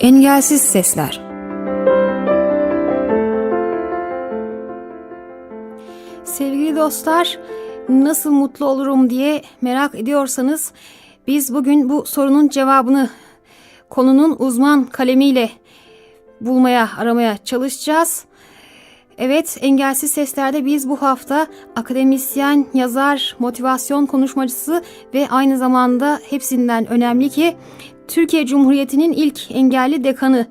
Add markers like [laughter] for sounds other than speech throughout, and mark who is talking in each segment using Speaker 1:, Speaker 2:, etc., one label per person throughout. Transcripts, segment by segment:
Speaker 1: Engelsiz Sesler Sevgili dostlar, nasıl mutlu olurum diye merak ediyorsanız biz bugün bu sorunun cevabını konunun uzman kalemiyle bulmaya, aramaya çalışacağız. Evet, Engelsiz Sesler'de biz bu hafta akademisyen, yazar, motivasyon konuşmacısı ve aynı zamanda hepsinden önemli ki Türkiye Cumhuriyeti'nin ilk engelli dekanı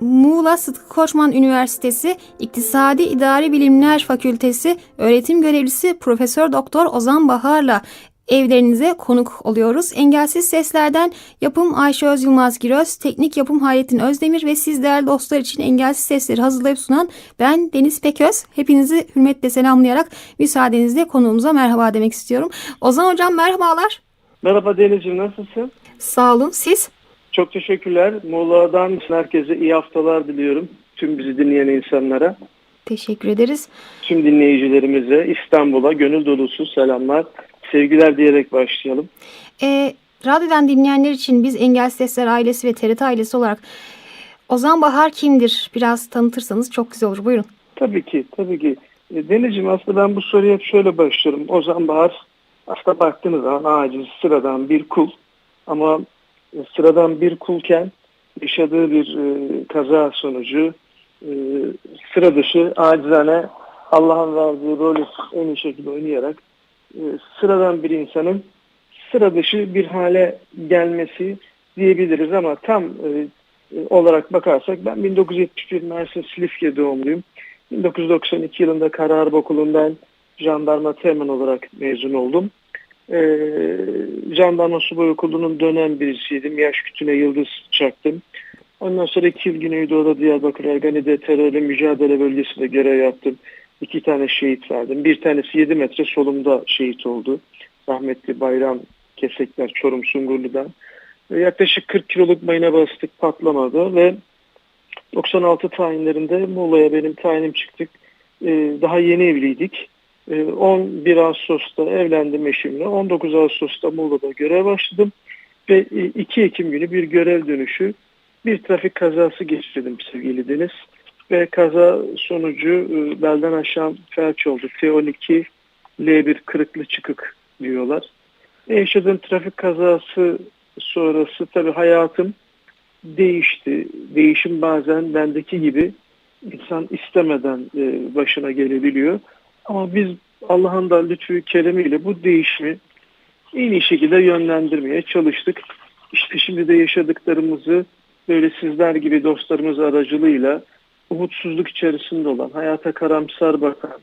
Speaker 1: Muğla Sıtkı Koçman Üniversitesi İktisadi İdari Bilimler Fakültesi öğretim görevlisi Profesör Doktor Ozan Bahar'la evlerinize konuk oluyoruz. Engelsiz Sesler'den yapım Ayşe Öz Yılmaz Giröz, teknik yapım Hayrettin Özdemir ve siz değerli dostlar için Engelsiz Sesleri hazırlayıp sunan ben Deniz Peköz. Hepinizi hürmetle selamlayarak müsaadenizle konuğumuza merhaba demek istiyorum. Ozan Hocam merhabalar.
Speaker 2: Merhaba Deniz'ciğim nasılsın?
Speaker 1: Sağ olun siz?
Speaker 2: Çok teşekkürler. Muğla'dan herkese iyi haftalar diliyorum. Tüm bizi dinleyen insanlara.
Speaker 1: Teşekkür ederiz.
Speaker 2: Tüm dinleyicilerimize İstanbul'a gönül dolusu selamlar, sevgiler diyerek başlayalım.
Speaker 1: E, radyodan dinleyenler için biz Engel Sesler ailesi ve TRT ailesi olarak Ozan Bahar kimdir? Biraz tanıtırsanız çok güzel olur. Buyurun.
Speaker 2: Tabii ki, tabii ki. E, Deniz'ciğim aslında ben bu soruya hep şöyle başlıyorum. Ozan Bahar aslında baktığınız zaman aciz, sıradan bir kul. Ama sıradan bir kulken yaşadığı bir e, kaza sonucu e, sıra dışı acizane Allah'ın verdiği rolü en iyi şekilde oynayarak e, sıradan bir insanın sıra dışı bir hale gelmesi diyebiliriz ama tam e, olarak bakarsak ben 1971 Mersin Silifke doğumluyum. 1992 yılında Kararp Okulu'ndan jandarma teğmen olarak mezun oldum. Ee, jandarma subay okulunun dönem birisiydim. Yaş kütüne yıldız çaktım. Ondan sonra iki yıl Güneydoğu'da Diyarbakır Ergani'de terörle mücadele bölgesinde görev yaptım. İki tane şehit verdim. Bir tanesi 7 metre solumda şehit oldu. Rahmetli Bayram Kesekler Çorum Sungurlu'dan. Ve yaklaşık 40 kiloluk mayına bastık patlamadı ve 96 tayinlerinde Muğla'ya benim tayinim çıktık. Ee, daha yeni evliydik. 11 ee, Ağustos'ta evlendim eşimle. 19 Ağustos'ta Muğla'da görev başladım. Ve 2 Ekim günü bir görev dönüşü bir trafik kazası geçirdim sevgili Deniz. Ve kaza sonucu e, belden aşağı felç oldu. T12 L1 kırıklı çıkık diyorlar. E, yaşadığım trafik kazası sonrası tabii hayatım değişti. Değişim bazen bendeki gibi insan istemeden e, başına gelebiliyor. Ama biz Allah'ın da lütfü keremiyle bu değişimi en iyi şekilde yönlendirmeye çalıştık. İşte şimdi de yaşadıklarımızı böyle sizler gibi dostlarımız aracılığıyla umutsuzluk içerisinde olan, hayata karamsar bakan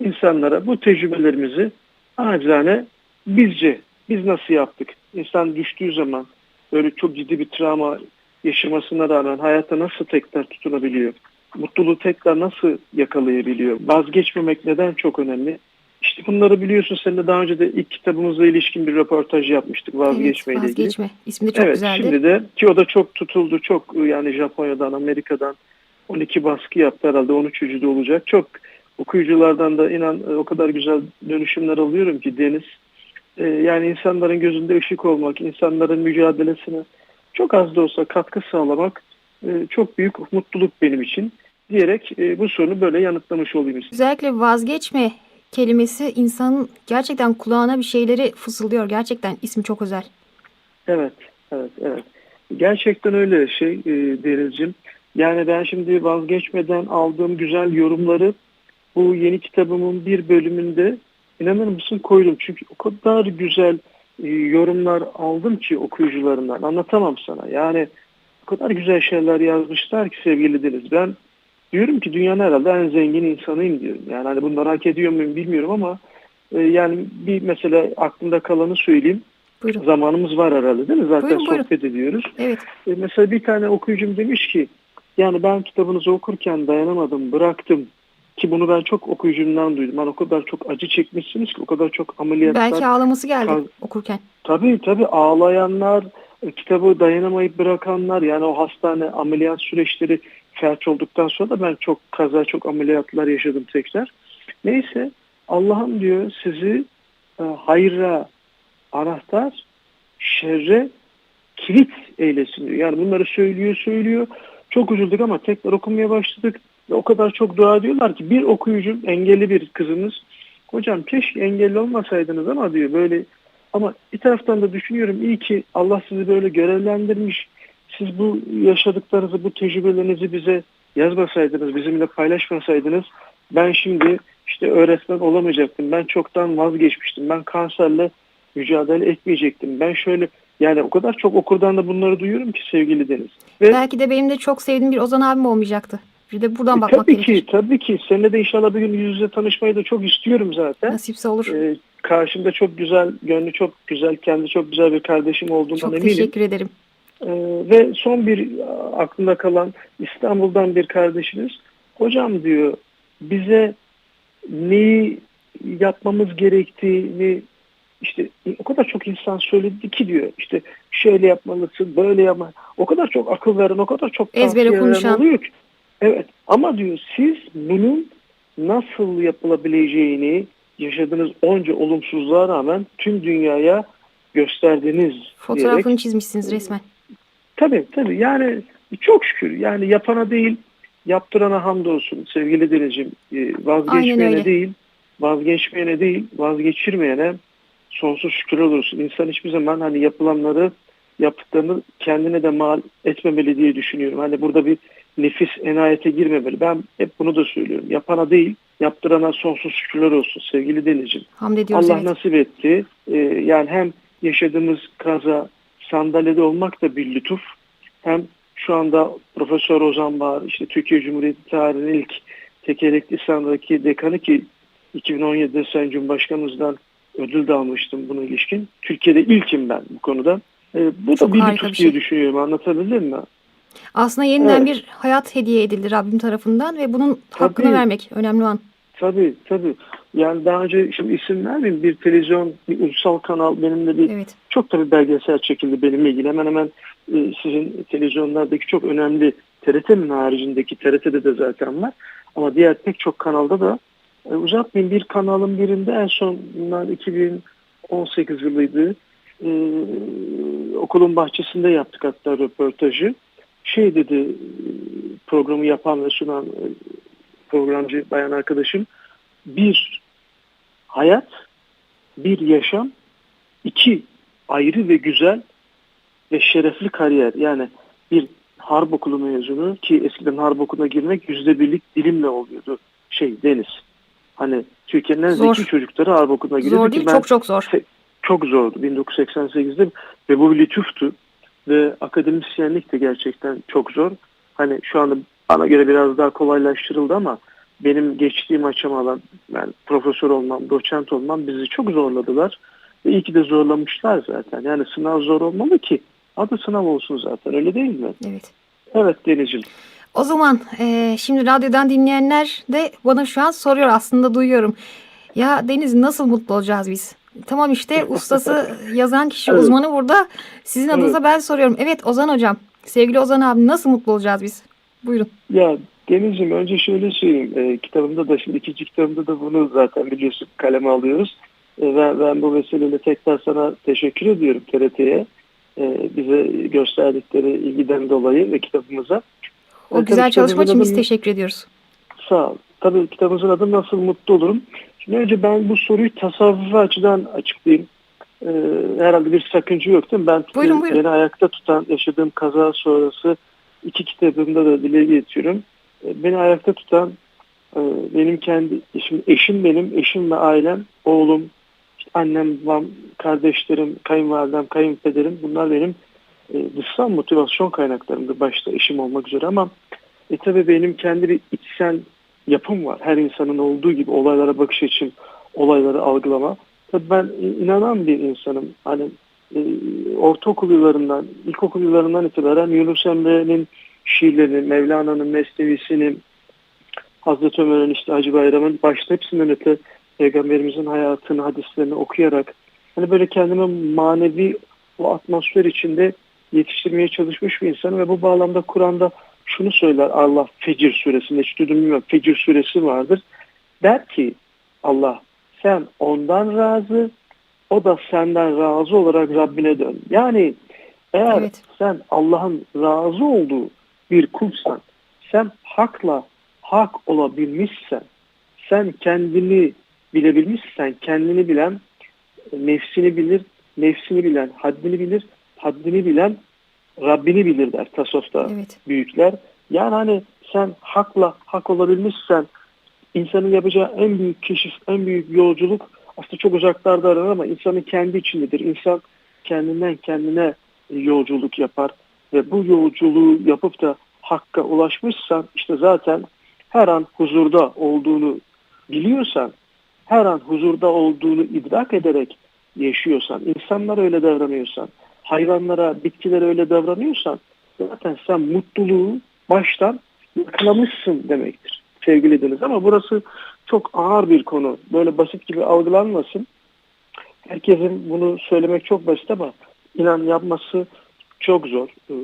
Speaker 2: insanlara bu tecrübelerimizi acizane bizce, biz nasıl yaptık? İnsan düştüğü zaman böyle çok ciddi bir travma yaşamasına rağmen hayata nasıl tekrar tutunabiliyor? Mutluluğu tekrar nasıl yakalayabiliyor? Vazgeçmemek neden çok önemli? İşte bunları biliyorsun sen de daha önce de ilk kitabımızla ilişkin bir röportaj yapmıştık vazgeçme
Speaker 1: evet,
Speaker 2: ile ilgili.
Speaker 1: Vazgeçme. İsmi de çok
Speaker 2: evet,
Speaker 1: güzeldi.
Speaker 2: Şimdi de ki o da çok tutuldu. Çok yani Japonya'dan, Amerika'dan 12 baskı yaptı herhalde 13. de olacak. Çok okuyuculardan da inan o kadar güzel dönüşümler alıyorum ki Deniz. Ee, yani insanların gözünde ışık olmak, insanların mücadelesine çok az da olsa katkı sağlamak e, çok büyük mutluluk benim için diyerek e, bu sorunu böyle yanıtlamış olayım.
Speaker 1: Özellikle vazgeçme kelimesi insanın gerçekten kulağına bir şeyleri fısıldıyor. Gerçekten ismi çok özel.
Speaker 2: Evet, evet, evet. Gerçekten öyle şey e, Deniz'cim. Yani ben şimdi vazgeçmeden aldığım güzel yorumları bu yeni kitabımın bir bölümünde inanır mısın koydum. Çünkü o kadar güzel e, yorumlar aldım ki okuyucularından anlatamam sana. Yani o kadar güzel şeyler yazmışlar ki sevgili Deniz. Ben diyorum ki dünyanın herhalde en zengin insanıyım diyorum. Yani hani bunları hak ediyor muyum bilmiyorum ama e, yani bir mesela aklımda kalanı söyleyeyim.
Speaker 1: Buyurun.
Speaker 2: Zamanımız var herhalde değil mi? Zaten
Speaker 1: buyurun,
Speaker 2: sohbet
Speaker 1: buyurun.
Speaker 2: ediyoruz.
Speaker 1: Evet.
Speaker 2: E, mesela bir tane okuyucum demiş ki yani ben kitabınızı okurken dayanamadım, bıraktım. Ki bunu ben çok okuyucumdan duydum. Ben o kadar çok acı çekmişsiniz ki o kadar çok ameliyatlar.
Speaker 1: Belki ağlaması geldi
Speaker 2: Kaz-
Speaker 1: okurken.
Speaker 2: Tabii tabii ağlayanlar, e, kitabı dayanamayıp bırakanlar yani o hastane ameliyat süreçleri felç olduktan sonra da ben çok kaza çok ameliyatlar yaşadım tekrar. Neyse Allah'ım diyor sizi e, hayra anahtar, şerre kilit eylesin diyor. Yani bunları söylüyor söylüyor. Çok üzüldük ama tekrar okumaya başladık. Ve o kadar çok dua ediyorlar ki bir okuyucum engelli bir kızımız hocam keşke engelli olmasaydınız ama diyor böyle ama bir taraftan da düşünüyorum iyi ki Allah sizi böyle görevlendirmiş. Siz bu yaşadıklarınızı, bu tecrübelerinizi bize yazmasaydınız, bizimle paylaşmasaydınız ben şimdi işte öğretmen olamayacaktım. Ben çoktan vazgeçmiştim. Ben kanserle mücadele etmeyecektim. Ben şöyle yani o kadar çok okurdan da bunları duyuyorum ki sevgili Deniz. Ve
Speaker 1: Belki de benim de çok sevdiğim bir Ozan abim olmayacaktı. Bir de buradan
Speaker 2: e,
Speaker 1: bakmak
Speaker 2: tabii
Speaker 1: gerekir.
Speaker 2: ki tabii ki seninle de inşallah bir gün yüz yüze tanışmayı da çok istiyorum zaten.
Speaker 1: Nasipse olur.
Speaker 2: Ee, karşımda çok güzel, gönlü çok güzel, kendi çok güzel bir kardeşim olduğundan
Speaker 1: çok
Speaker 2: eminim.
Speaker 1: teşekkür ederim.
Speaker 2: Ee, ve son bir aklımda kalan İstanbul'dan bir kardeşimiz hocam diyor bize neyi yapmamız gerektiğini işte o kadar çok insan söyledi ki diyor işte şöyle yapmalısın böyle yapma o kadar çok akıl veren o kadar çok
Speaker 1: Ezbere konuşan.
Speaker 2: oluyor ki evet ama diyor siz bunun nasıl yapılabileceğini yaşadığınız onca olumsuzluğa rağmen tüm dünyaya gösterdiniz
Speaker 1: Fotoğrafını
Speaker 2: diyerek
Speaker 1: çizmişsiniz resmen.
Speaker 2: Tabii tabii yani çok şükür yani yapana değil yaptırana hamdolsun sevgili Deniz'ciğim Ee, vazgeçmeyene değil vazgeçmeyene değil vazgeçirmeyene sonsuz şükür olursun. İnsan hiçbir zaman hani yapılanları yaptıklarını kendine de mal etmemeli diye düşünüyorum. Hani burada bir nefis enayete girmemeli. Ben hep bunu da söylüyorum. Yapana değil yaptırana sonsuz şükürler olsun sevgili Deniz'ciğim.
Speaker 1: Hamd ediyoruz
Speaker 2: Allah
Speaker 1: evet.
Speaker 2: nasip etti. Ee, yani hem yaşadığımız kaza sandalyede olmak da bir lütuf. Hem şu anda Profesör Ozan Bağır, işte Türkiye Cumhuriyeti tarihinin ilk tekerlekli lisanındaki dekanı ki 2017'de Sayın Cumhurbaşkanımızdan ödül de almıştım buna ilişkin. Türkiye'de ilkim ben bu konuda. Ee, bu
Speaker 1: Çok
Speaker 2: da bir lütuf
Speaker 1: bir
Speaker 2: diye
Speaker 1: şey.
Speaker 2: düşünüyorum. Anlatabildim mi?
Speaker 1: Aslında yeniden
Speaker 2: Evet.
Speaker 1: bir hayat hediye edildi Rabbim tarafından ve bunun hakkını
Speaker 2: Tabii.
Speaker 1: vermek önemli olan.
Speaker 2: Tabii tabii. Yani daha önce şimdi isim vermeyeyim bir televizyon, bir ulusal kanal benimle bir
Speaker 1: Evet.
Speaker 2: Çok tabii belgesel çekildi benimle ilgili. Hemen hemen e, sizin televizyonlardaki çok önemli TRT'nin haricindeki TRT'de de zaten var. Ama diğer pek çok kanalda da e, uzatmayayım bir kanalın birinde en son bunlar 2018 yılıydı. E, okulun bahçesinde yaptık hatta röportajı. Şey dedi e, programı yapan ve sunan e, programcı bayan arkadaşım bir hayat, bir yaşam, iki ayrı ve güzel ve şerefli kariyer. Yani bir harp okulu mezunu ki eskiden harp okuluna girmek yüzde birlik dilimle oluyordu. Şey Deniz. Hani Türkiye'nin en
Speaker 1: Zor.
Speaker 2: zeki çocukları harp okuluna giriyordu
Speaker 1: Zor değil
Speaker 2: ben
Speaker 1: çok çok zor.
Speaker 2: çok zordu 1988'de ve bu bir lütuftu ve akademisyenlik de gerçekten çok zor. Hani şu anda bana göre biraz daha kolaylaştırıldı ama benim geçtiğim aşamalar yani profesör olmam, doçent olmam bizi çok zorladılar. Ve iyi ki de zorlamışlar zaten. Yani sınav zor olmalı ki adı sınav olsun zaten öyle değil mi?
Speaker 1: Evet.
Speaker 2: Evet Deniz'ciğim.
Speaker 1: O zaman eee, şimdi radyodan dinleyenler de bana şu an soruyor aslında duyuyorum. Ya Deniz nasıl mutlu olacağız biz? Tamam işte [laughs] ustası yazan kişi
Speaker 2: Evet.
Speaker 1: uzmanı burada. Sizin
Speaker 2: Evet.
Speaker 1: adınıza ben soruyorum. Evet Ozan hocam. Sevgili Ozan abi nasıl mutlu olacağız biz? Buyurun.
Speaker 2: Ya Deniz'ciğim önce şöyle söyleyeyim. E, kitabımda da şimdi ikinci kitabımda da bunu zaten biliyorsun kaleme alıyoruz. E, ben, ben bu vesileyle tekrar sana teşekkür ediyorum TRT'ye. E, bize gösterdikleri ilgiden dolayı ve kitabımıza.
Speaker 1: O
Speaker 2: E,
Speaker 1: güzel çalışma için biz teşekkür ediyoruz.
Speaker 2: Sağ ol. Tabii kitabımızın adı Nasıl Mutlu Olurum. Şimdi önce ben bu soruyu tasavvufi açıdan açıklayayım. Ee, herhalde bir sakınca yok değil mi? Ben
Speaker 1: Buyurun, buyurun.
Speaker 2: beni ayakta tutan yaşadığım kaza sonrası iki kitabımda da dile getiriyorum. Ee, beni ayakta tutan e, benim kendi eşim, eşim benim, eşim ve ailem, oğlum, işte annem, babam, kardeşlerim, kayınvalidem, kayınpederim bunlar benim e, dışsal motivasyon kaynaklarımdı başta eşim olmak üzere ama e tabii benim kendi bir içsel yapım var. Her insanın olduğu gibi olaylara bakış açım, olayları algılama. Tabii ben inanan bir insanım. Hani e, ortaokul yıllarından, ilkokul yıllarından itibaren Yunus Emre'nin şiirlerini, Mevlana'nın mesnevisini, Hazreti Ömer'in işte Hacı Bayram'ın başta hepsinden öte Peygamberimizin hayatını, hadislerini okuyarak hani böyle kendimi manevi o atmosfer içinde yetiştirmeye çalışmış bir insanım ve bu bağlamda Kur'an'da şunu söyler Allah Fecir suresinde hiç duydum bilmiyorum Fecir suresi vardır. Der ki Allah sen ondan razı o da senden razı olarak Rabbine dön. Yani Eğer
Speaker 1: Evet.
Speaker 2: sen Allah'ın razı olduğu bir kulsan, sen hakla hak olabilmişsen, sen kendini bilebilmişsen, kendini bilen nefsini bilir, nefsini bilen haddini bilir, haddini bilen Rabbini bilir der tasavvufta
Speaker 1: Evet.
Speaker 2: büyükler. Yani hani sen hakla hak olabilmişsen insanın yapacağı en büyük keşif, en büyük yolculuk aslında çok uzaklarda aranır ama insanın kendi içindedir. İnsan kendinden kendine yolculuk yapar ve bu yolculuğu yapıp da hakka ulaşmışsan işte zaten her an huzurda olduğunu biliyorsan, her an huzurda olduğunu idrak ederek yaşıyorsan, insanlara öyle davranıyorsan, hayvanlara, bitkilere öyle davranıyorsan zaten sen mutluluğu baştan yakalamışsın demektir sevgili Deniz. Ama burası çok ağır bir konu. Böyle basit gibi algılanmasın. Herkesin bunu söylemek çok basit ama inan yapması çok zor. Ee,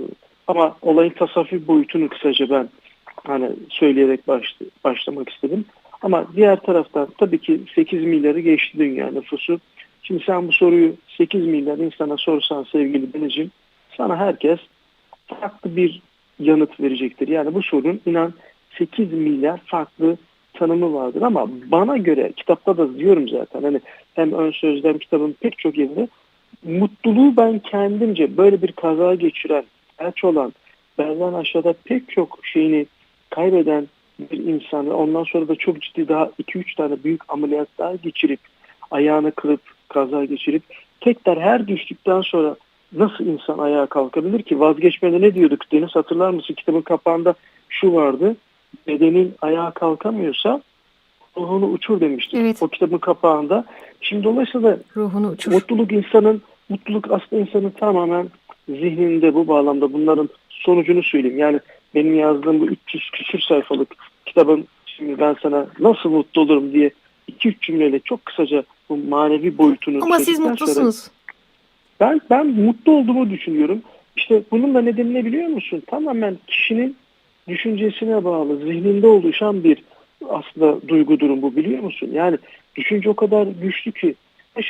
Speaker 2: Ama olayın tasavvufi boyutunu kısaca ben hani söyleyerek başlı, başlamak istedim. Ama diğer taraftan tabii ki 8 milyarı geçti dünya nüfusu. Şimdi sen bu soruyu 8 milyar insana sorsan sevgili Deniz'ciğim sana herkes farklı bir yanıt verecektir. Yani bu sorunun inan 8 milyar farklı tanımı vardır ama bana göre kitapta da diyorum zaten hani hem ön sözde hem kitabın pek çok yerinde mutluluğu ben kendimce böyle bir kaza geçiren, felç olan, benden aşağıda pek çok şeyini kaybeden bir insan ve ondan sonra da çok ciddi daha 2-3 tane büyük ameliyat daha geçirip ayağını kırıp kaza geçirip tekrar her düştükten sonra nasıl insan ayağa kalkabilir ki? Vazgeçmede ne diyorduk Deniz hatırlar mısın? Kitabın kapağında şu vardı. Bedenin ayağa kalkamıyorsa ruhunu uçur demiştik.
Speaker 1: Evet.
Speaker 2: O kitabın kapağında. Şimdi dolayısıyla
Speaker 1: Ruhunu uçur.
Speaker 2: mutluluk insanın mutluluk aslında insanın tamamen zihninde bu bağlamda bunların sonucunu söyleyeyim. Yani benim yazdığım bu 300 küsür sayfalık kitabın şimdi ben sana nasıl mutlu olurum diye 2-3 cümleyle çok kısaca bu manevi boyutunu
Speaker 1: Ama siz
Speaker 2: sonra
Speaker 1: mutlusunuz.
Speaker 2: ben ben mutlu olduğumu düşünüyorum. İşte bunun da nedeni ne biliyor musun? Tamamen kişinin düşüncesine bağlı, zihninde oluşan bir aslında duygu durum bu biliyor musun? Yani düşünce o kadar güçlü ki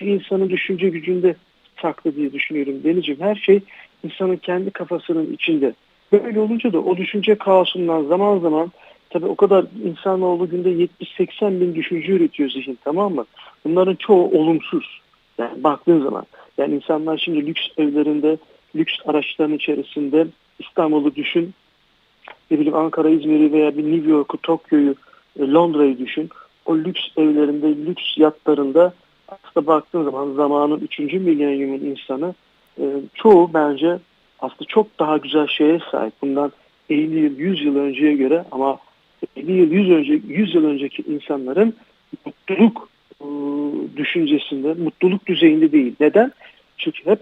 Speaker 2: insanın düşünce gücünde saklı diye düşünüyorum Denizciğim. Her şey insanın kendi kafasının içinde. Böyle olunca da o düşünce kaosundan zaman zaman tabii o kadar insanoğlu günde 70-80 bin düşünce üretiyor zihin tamam mı? Bunların çoğu olumsuz. Yani baktığın zaman. Yani insanlar şimdi lüks evlerinde, lüks araçların içerisinde İstanbul'u düşün, ne bileyim Ankara, İzmir'i veya bir New York'u, Tokyo'yu, e, Londra'yı düşün. O lüks evlerinde, lüks yatlarında aslında baktığın zaman zamanın 3. milenyumun insanı e, çoğu bence aslında çok daha güzel şeye sahip. Bundan 50 yıl, 100 yıl önceye göre ama 50 yıl, 100, önce, 100 yıl önceki insanların mutluluk e, düşüncesinde, mutluluk düzeyinde değil. Neden? Çünkü hep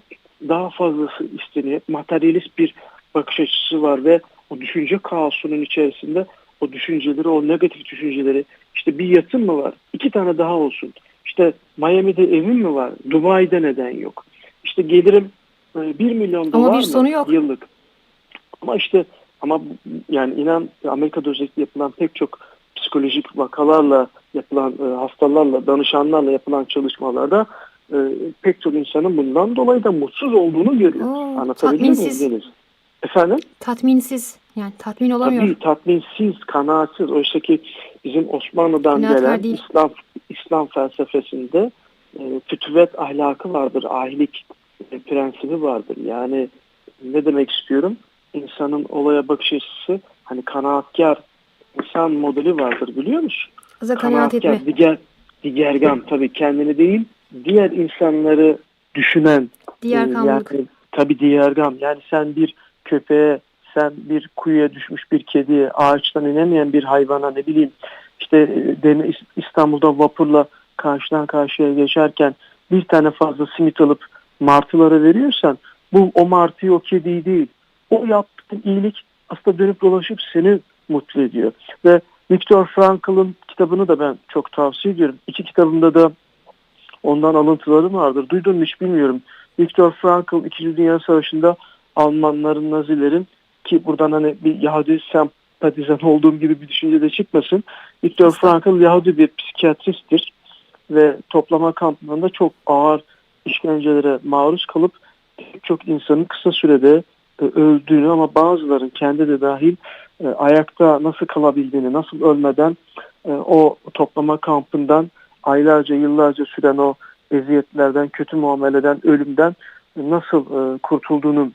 Speaker 2: daha fazlası isteniyor. Materyalist bir bakış açısı var ve o düşünce kaosunun içerisinde o düşünceleri, o negatif düşünceleri işte bir yatım mı var? İki tane daha olsun. İşte Miami'de evim mi var? Dubai'de neden yok? İşte gelirim e, 1 milyon dolar
Speaker 1: Ama bir
Speaker 2: mı
Speaker 1: sonu yok.
Speaker 2: yıllık? Ama işte ama yani inan Amerika'da özellikle yapılan pek çok psikolojik vakalarla yapılan e, hastalarla, danışanlarla yapılan çalışmalarda e, pek çok insanın bundan dolayı da mutsuz olduğunu görüyoruz. Anlatabiliyor muyum. Deniz? Efendim?
Speaker 1: Tatminsiz. Yani tatmin olamıyor.
Speaker 2: Tabii tatminsiz, kanaatsiz. Oysa ki bizim Osmanlı'dan
Speaker 1: Kanaatkar
Speaker 2: gelen
Speaker 1: değil.
Speaker 2: İslam İslam felsefesinde e, fütüvet ahlakı vardır, ahilik e, prensibi vardır. Yani ne demek istiyorum? İnsanın olaya bakış açısı hani kanaatkar insan modeli vardır biliyor musun?
Speaker 1: Aza kanaat etme.
Speaker 2: diğer, diğergan tabii kendini değil, diğer insanları düşünen
Speaker 1: Diğer kanlılık.
Speaker 2: Yani, tabii diğergam. Yani sen bir köpeğe, sen bir kuyuya düşmüş bir kediye, ağaçtan inemeyen bir hayvana ne bileyim işte e, İstanbul'da vapurla karşıdan karşıya geçerken bir tane fazla simit alıp martılara veriyorsan bu o martıyı o kediyi değil. O yaptığın iyilik aslında dönüp dolaşıp seni mutlu ediyor. Ve Viktor Frankl'ın kitabını da ben çok tavsiye ediyorum. İki kitabında da ondan alıntıları vardır. Duydun mu hiç bilmiyorum. Viktor Frankl 2. Dünya Savaşı'nda Almanların, Nazilerin ki buradan hani bir Yahudi sempatizan olduğum gibi bir düşünce de çıkmasın. Viktor Frankl Yahudi bir psikiyatristtir ve toplama kamplarında çok ağır işkencelere maruz kalıp çok insanın kısa sürede e, öldüğünü ama bazıların kendi de dahil e, ayakta nasıl kalabildiğini, nasıl ölmeden e, o toplama kampından aylarca, yıllarca süren o eziyetlerden, kötü muameleden, ölümden nasıl e, kurtulduğunu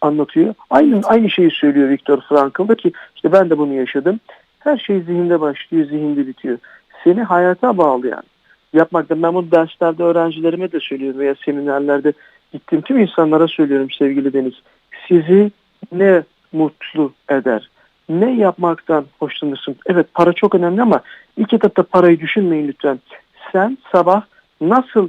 Speaker 2: anlatıyor. Aynı aynı şeyi söylüyor Viktor Frankl'da ki işte ben de bunu yaşadım. Her şey zihinde başlıyor, zihinde bitiyor. Seni hayata bağlayan, yapmakta ben bunu derslerde öğrencilerime de söylüyorum veya seminerlerde gittiğim tüm insanlara söylüyorum sevgili Deniz. Sizi ne mutlu eder? Ne yapmaktan hoşlanırsın? Evet para çok önemli ama ilk etapta parayı düşünmeyin lütfen. Sen sabah nasıl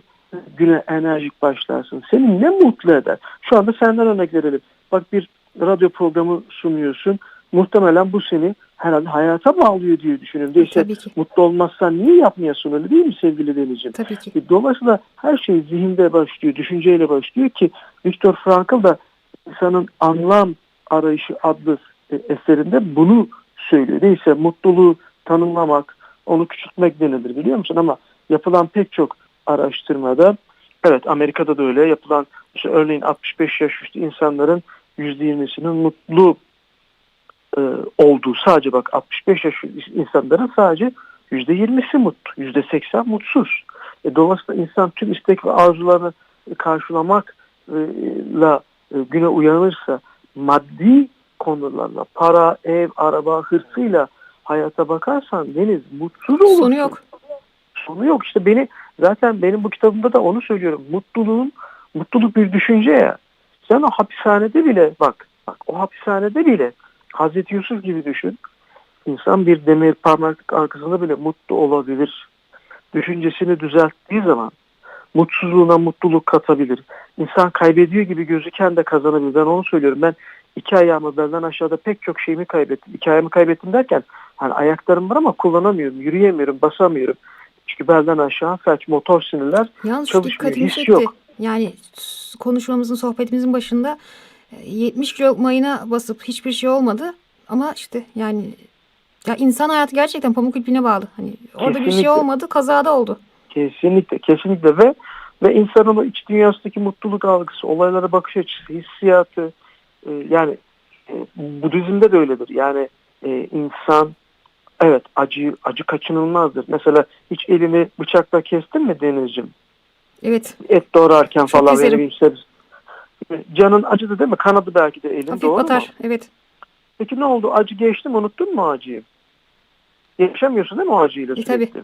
Speaker 2: güne enerjik başlarsın? Seni ne mutlu eder? Şu anda senden örnek verelim. Bak bir radyo programı sunuyorsun. Muhtemelen bu seni herhalde hayata bağlıyor diye düşünüyorum.
Speaker 1: Ki.
Speaker 2: mutlu olmazsan niye yapmayasın öyle değil mi sevgili Denizciğim?
Speaker 1: Tabii ki.
Speaker 2: E, Dolayısıyla her şey zihinde başlıyor, düşünceyle başlıyor ki Viktor Frankl da insanın anlam arayışı adlı e, eserinde bunu söylüyor. Neyse mutluluğu tanımlamak, onu küçültmek denilir biliyor musun? Ama yapılan pek çok araştırmada, evet Amerika'da da öyle yapılan, işte örneğin 65 yaş üstü insanların %20'sinin mutlu e, olduğu sadece bak 65 yaş insanların sadece %20'si mutlu, %80 mutsuz. E, dolayısıyla insan tüm istek ve arzularını karşılamakla e, güne uyanırsa maddi konularla, para, ev, araba, hırsıyla hayata bakarsan Deniz mutsuz olursun.
Speaker 1: Sonu yok.
Speaker 2: Sonu yok. İşte beni zaten benim bu kitabımda da onu söylüyorum. Mutluluğun, mutluluk bir düşünce ya. Sen o hapishanede bile bak, bak o hapishanede bile Hazreti Yusuf gibi düşün. İnsan bir demir parmaklık arkasında bile mutlu olabilir. Düşüncesini düzelttiği zaman mutsuzluğuna mutluluk katabilir. İnsan kaybediyor gibi gözüken de kazanabilir. Ben onu söylüyorum. Ben iki ayağımı belden aşağıda pek çok şeyimi kaybettim. İki ayağımı kaybettim derken hani ayaklarım var ama kullanamıyorum, yürüyemiyorum, basamıyorum. Çünkü belden aşağı felç, motor sinirler
Speaker 1: Yalnız
Speaker 2: çalışmıyor. His
Speaker 1: çekti.
Speaker 2: yok.
Speaker 1: Yani konuşmamızın, sohbetimizin başında e, 70 kilo mayına basıp hiçbir şey olmadı. Ama işte yani ya insan hayatı gerçekten pamuk ipliğine bağlı. Hani orada bir şey olmadı, kazada oldu.
Speaker 2: Kesinlikle, kesinlikle ve ve insanın o iç dünyasındaki mutluluk algısı, olaylara bakış açısı, hissiyatı e, yani e, Budizm'de de öyledir. Yani e, insan evet acı acı kaçınılmazdır. Mesela hiç elini bıçakla kestin mi Denizciğim?
Speaker 1: Evet.
Speaker 2: Et doğrarken
Speaker 1: Çok
Speaker 2: falan benim işte canın acıdı değil mi? Kanadı belki de elin
Speaker 1: Hafif
Speaker 2: doğru mu?
Speaker 1: batar. Evet.
Speaker 2: Peki ne oldu? Acı geçti mi? Unuttun mu acıyı? Yaşamıyorsun değil mi o acıyla
Speaker 1: E,
Speaker 2: sürekli?
Speaker 1: tabii.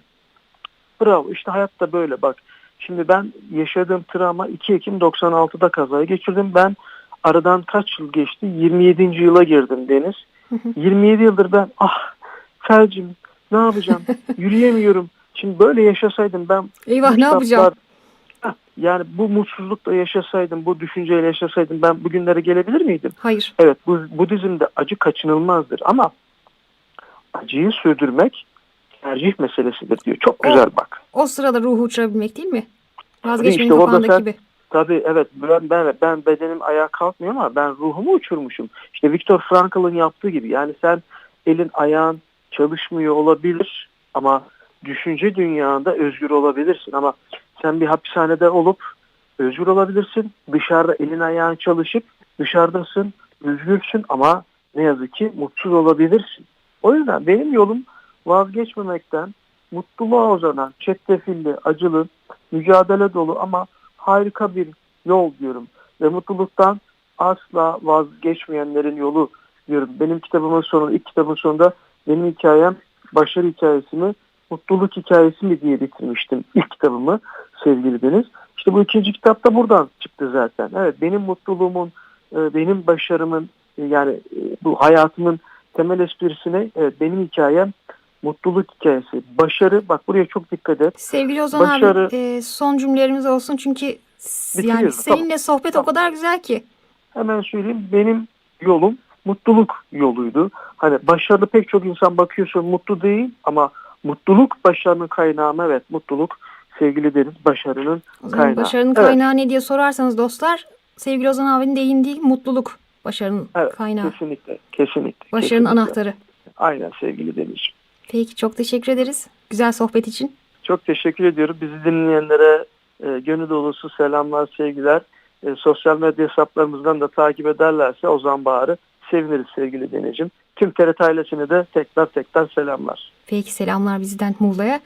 Speaker 2: Bravo. İşte hayatta böyle bak. Şimdi ben yaşadığım travma 2 Ekim 96'da kazayı geçirdim. Ben aradan kaç yıl geçti? 27. yıla girdim Deniz.
Speaker 1: Hı hı.
Speaker 2: 27 yıldır ben ah felcim ne yapacağım? [laughs] Yürüyemiyorum. Şimdi böyle yaşasaydım ben
Speaker 1: Eyvah ne yapacağım?
Speaker 2: Yani bu mutsuzlukla yaşasaydım, bu düşünceyle yaşasaydım ben bugünlere gelebilir miydim?
Speaker 1: Hayır.
Speaker 2: Evet bu Budizm'de acı kaçınılmazdır ama acıyı sürdürmek tercih meselesidir diyor. Çok
Speaker 1: O-
Speaker 2: güzel bak.
Speaker 1: O sırada ruhu uçurabilmek değil mi? Vazgeçmenin
Speaker 2: işte
Speaker 1: kapağındaki
Speaker 2: sen-
Speaker 1: gibi.
Speaker 2: Tabii evet ben, ben, ben bedenim ayağa kalkmıyor ama ben ruhumu uçurmuşum. İşte Viktor Frankl'ın yaptığı gibi yani sen elin ayağın çalışmıyor olabilir ama düşünce dünyanda özgür olabilirsin ama sen bir hapishanede olup özgür olabilirsin. Dışarıda elin ayağın çalışıp dışarıdasın, özgürsün ama ne yazık ki mutsuz olabilirsin. O yüzden benim yolum vazgeçmemekten, mutluluğa uzanan, çetrefilli, acılı, mücadele dolu ama harika bir yol diyorum. Ve mutluluktan asla vazgeçmeyenlerin yolu diyorum. Benim kitabımın sonu, ilk kitabın sonunda benim hikayem başarı hikayesi mi, mutluluk hikayesi mi diye bitirmiştim ilk kitabımı sevgili Deniz. İşte bu ikinci kitap da buradan çıktı zaten. Evet benim mutluluğumun, e, benim başarımın e, yani e, bu hayatımın temel esprisine evet, benim hikayem mutluluk hikayesi. Başarı bak buraya çok dikkat et.
Speaker 1: Sevgili Ozan
Speaker 2: Başarı-
Speaker 1: abi e, son cümlelerimiz olsun çünkü yani seninle
Speaker 2: tamam.
Speaker 1: sohbet
Speaker 2: Tamam.
Speaker 1: o kadar güzel ki.
Speaker 2: hemen söyleyeyim benim yolum mutluluk yoluydu. Hani başarılı pek çok insan bakıyorsun mutlu değil ama mutluluk başarının kaynağı? Evet mutluluk sevgili Deniz başarının kaynağı.
Speaker 1: başarının
Speaker 2: Evet.
Speaker 1: kaynağı ne diye sorarsanız dostlar sevgili Ozan abinin değindiği mutluluk başarının
Speaker 2: Evet,
Speaker 1: kaynağı.
Speaker 2: Kesinlikle, kesinlikle.
Speaker 1: Başarının
Speaker 2: kesinlikle.
Speaker 1: anahtarı.
Speaker 2: Aynen sevgili Deniz.
Speaker 1: Peki çok teşekkür ederiz. Güzel sohbet için.
Speaker 2: Çok teşekkür ediyorum. Bizi dinleyenlere e, gönül dolusu selamlar, sevgiler. e, sosyal medya hesaplarımızdan da takip ederlerse Ozan Bahar'ı seviniriz sevgili Deniz'im. Tüm TRT ailesine de tekrar tekrar selamlar.
Speaker 1: Peki selamlar bizden Muğla'ya.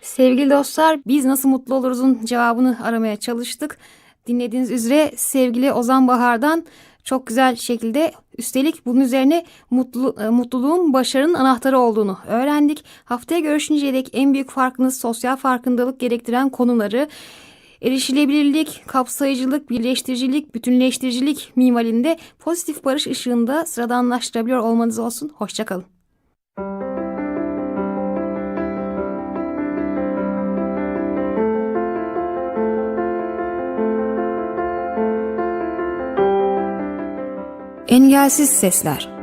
Speaker 1: Sevgili dostlar biz nasıl mutlu oluruzun cevabını aramaya çalıştık. Dinlediğiniz üzere sevgili Ozan Bahar'dan çok güzel şekilde üstelik bunun üzerine mutlu, e, mutluluğun başarının anahtarı olduğunu öğrendik. Haftaya görüşünceye dek en büyük farkınız sosyal farkındalık gerektiren konuları erişilebilirlik, kapsayıcılık, birleştiricilik, bütünleştiricilik mimarinde pozitif barış ışığında sıradanlaştırabiliyor olmanız olsun. Hoşçakalın. Engelsiz Sesler